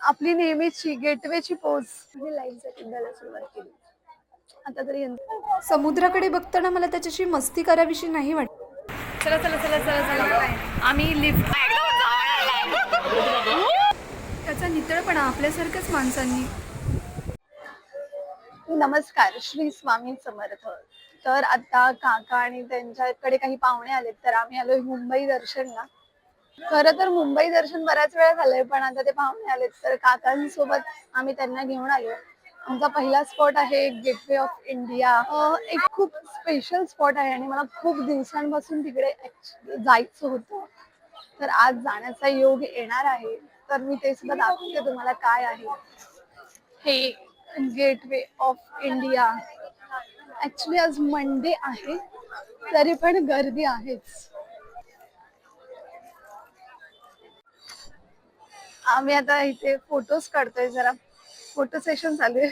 आपली नेहमीची गेटवेची पोच लाईव्हसाठी द्यायला सुरुवात केली. आता तरी समुद्राकडे बघताना मला त्याच्याशी मस्ती करावीशी नाही वाटत. चला चला चला चला चला. आम्ही लिफ्ट त्याचा नितळपणा आपल्यासारख्याच माणसांनी. नमस्कार श्री स्वामी समर्थ. तर आता काका आणि त्यांच्याकडे काही पाहुणे आलेत तर आम्ही आलोय मुंबई दर्शनला. खरं तर मुंबई दर्शन बऱ्याच वेळा झालंय पण आता ते पाहुणे आलेत. तर काकांसोबत आम्ही त्यांना घेऊन आलो. आमचा पहिला स्पॉट आहे गेटवे ऑफ इंडिया एक खूप स्पेशल स्पॉट आहे आणि मला खूप दिवसांपासून तिकडे जायचं होतं. तर आज जाण्याचा योग येणार आहे. तर मी ते सुद्धा दाखवते तुम्हाला काय आहे. हे गेटवे ऑफ इंडिया ऍक्च्युली आज मंडे आहे. तरी पण गर्दी आहेच. आम्ही आता इथे फोटोज काढतोय जरा फोटो सेशन चालू आहे.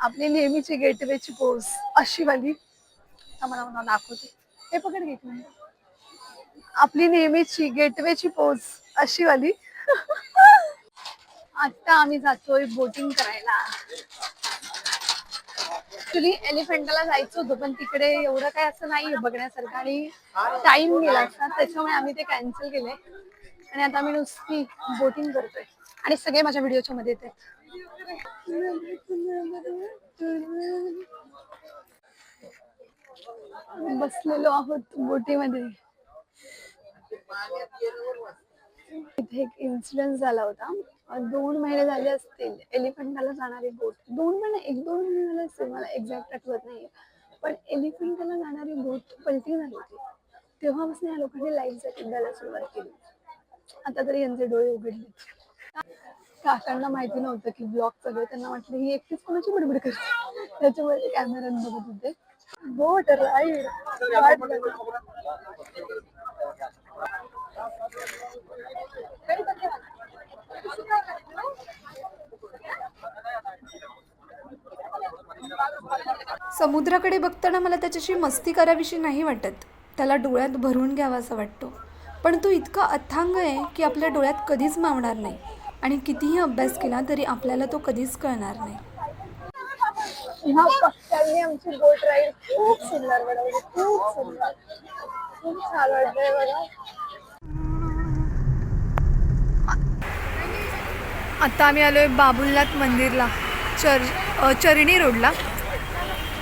आपली नेहमीची गेटवेची पोज अशी वाली. आम्हाला मला दाखवते. हे पकड गेटवे आपली नेहमीची गेटवेची पोज अशी वाली. आता आम्ही जातोय बोटिंग करायला. ऍक्च्युली एलिफंटाला जायचं होतं पण तिकडे एवढं काय असं नाहीये बघण्यासारखं. आणि टाइम गेला असता त्याच्यामुळे आम्ही ते कॅन्सल केले. आणि आता आम्ही नुसती बोटिंग करतोय. आणि सगळे माझ्या व्हिडिओच्या मध्ये येते बसलेलो आहोत बोटीमध्ये इथे एक इन्सिडेंट झाला होता. दोन महिने झाले असतील. एलिफंटाला जाणारी बोट. दोन महिने एक दोन महिने झाले असतील. मला एक्झॅक्ट आठवत नाही पण एलिफंटाला जाणारी बोट पलटी झाली होती. तेव्हापासून या लोकांनी लाईफ जॅकेट द्यायला सुरुवात केली. आता तरी यांचे डोळे उघडले. काकांना माहिती नव्हतं की ब्लॉग सगळे त्यांना वाटलं ही एकटीच कोणाची बडबड करते? त्याच्यामुळे ते कॅमेऱ्यात बघत होते. बोट राईड समुद्राकडे बघताना मला त्याच्याशी मस्ती करावीशी नाही वाटत. त्याला डोळ्यात भरून घ्यावा असं वाटतो. पण तो इतका अथांग आहे की आपल्या डोळ्यात कधीच मावणार नाही. आणि कितीही अभ्यास केला तरी आपल्याला तो कधीच कळणार नाही. ह्या पक्ष्यांनी आमची बोट राईड खूप सुंदर बनवली. खूप सुंदर. खूप छान वाटतंय बघा. आता आम्ही आलोय बाबुलनाथ मंदिरला चर चरणी रोडला.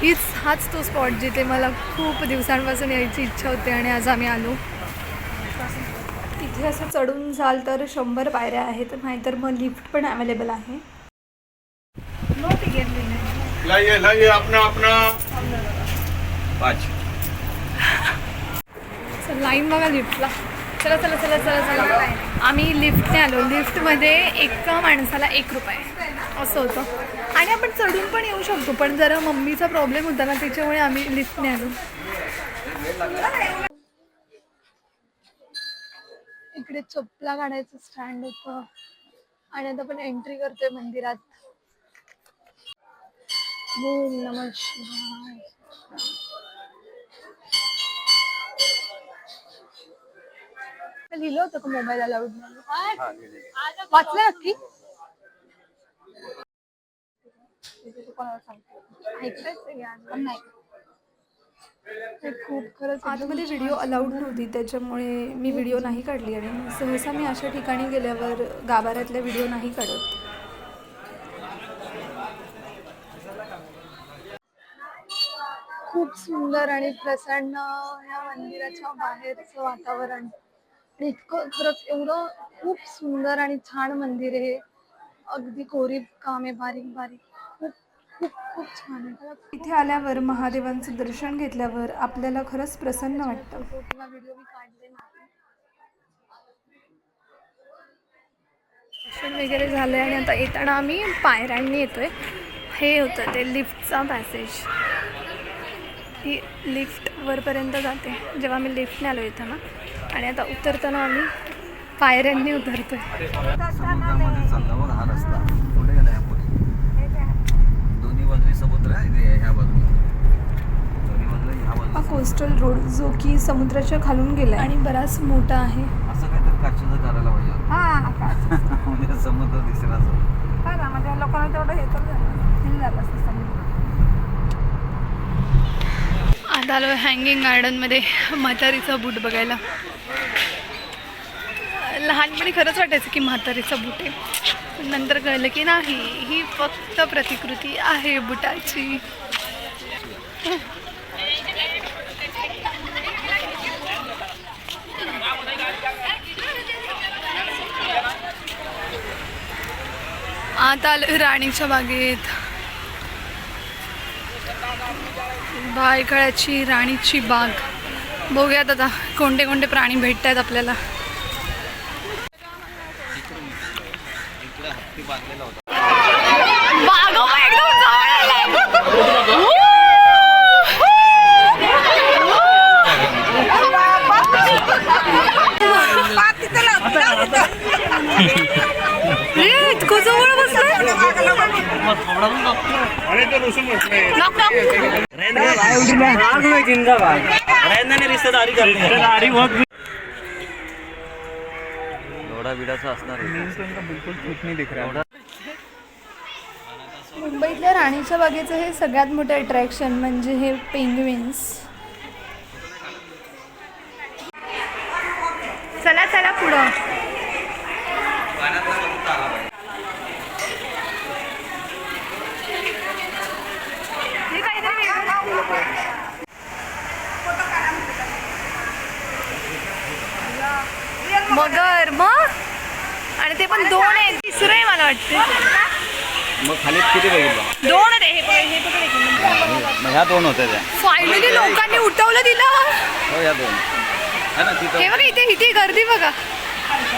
हीच हाच तो स्पॉट जिथे मला खूप दिवसांपासून यायची इच्छा होती आणि आज आम्ही आलो. तिथे असं चढून जाल तर शंभर पायऱ्या आहेत नाहीतर मग लिफ्ट पण अवेलेबल आहे. लाईन बघा लिफ्टला चला चला चला चला चला. आम्ही लिफ्टने आलो. लिफ्टमध्ये एका माणसाला एक रुपये. असं होतं. आणि आपण चढून पण येऊ शकतो पण जरा मम्मीचा प्रॉब्लेम होता ना त्याच्यामुळे आम्ही लिफ्टने आलो. इकडे चपला काढायचं स्टँड होतं. आणि आता आपण एंट्री करतोय मंदिरात. ओम नमः शिवाय. लिहिलं होतं का मोबाईल अलाउड वाचलं नक्की कोणाला सांगते पण नाही ते खूप खरंच आतमध्ये व्हिडिओ अलाउड नव्हती त्याच्यामुळे मी व्हिडिओ नाही काढली आणि सहसा मी अशा ठिकाणी गेल्यावर गाभाऱ्यातल्या व्हिडिओ नाही काढत. खूप सुंदर आणि प्रसन्न या मंदिराच्या बाहेरचं वातावरण. आणि इतकं खरंच एवढं खूप सुंदर आणि छान मंदिर आहे. अगदी कोरीव काम आहे बारीक बारीक. खूप खूप खूप छान आहे. इथे आल्यावर महादेवांचं दर्शन घेतल्यावर आपल्याला खरंच प्रसन्न वाटतं. किंवा व्हिडिओ मी काढले नाही. दर्शन वगैरे झालं आणि आता येताना आम्ही पायऱ्यांनी येतोय. हे होतं ते लिफ्टचा पॅसेज ही लिफ्ट वरपर्यंत जाते. जेव्हा आम्ही लिफ्टने आलो इथं ना आणि आता उतरताना आम्ही पायऱ्यांनी उतरतो हा रस्ता. कुठे पुढे दोन्ही बाजू समुद्र आहे कोस्टल रोड जो की समुद्राच्या खालून गेला आणि बराच मोठा आहे. असं काहीतरी काचेचं म्हणजे समुद्र दिसेल असं. काय ना म्हणजे लोकांना तेवढं हे तर झालं. आता आलो हँगिंग गार्डनमध्ये म्हातारीचा बूट बघायला. लहानपणी खरंच वाटायचं की म्हातारीचं बुटे. आहे पण नंतर कळलं की नाही ही फक्त प्रतिकृती आहे बुटाची. आता आलं राणीच्या बागेत. भायखळ्याची राणीची बाग. बघूयात आता कोणते कोणते प्राणी भेटत आहेत आपल्याला इकडे हत्ती बिडाचा असणार एवढा मुंबईतल्या राणीच्या बागेचं हे सगळ्यात मोठं अट्रॅक्शन म्हणजे हे पेंग्विन्स चला चला पुढं हे काहीतरी वेगळं. मगर मग? आणि ते पण दोन आहे तिसरं आहे मला वाटतं. मग खाली किती बघितलं दोन आहे हे पकड- हे पकड एक मग ह्या दोन होत्या त्या. फायनली लोकांनी उठवलं दिलं हो या दोन. है ना तिथं. हे बघा इथे इथे गर्दी बघा.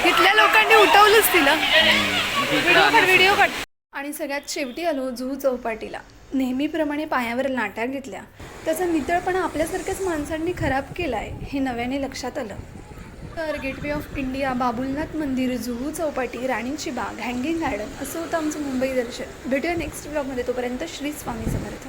इथल्या लोकांनी उठवलंच तिला. व्हिडिओ काढ व्हिडिओ काढ. आणि सगळ्यात शेवटी आलो जुहू चौपाटीला. नेहमीप्रमाणे पायावर लाटा घेतल्या. त्याचा नितळपणा आपल्यासारख्याच माणसांनी खराब केला आहे हे नव्याने लक्षात आलं. तर गेटवे ऑफ इंडिया बाबुलनाथ मंदिर जुहू चौपाटी राणीची बाग हँगिंग गार्डन असं होतं आमचं मुंबई दर्शन. भेटूया नेक्स्ट ब्लॉगमध्ये तोपर्यंत श्री स्वामी समर्थ.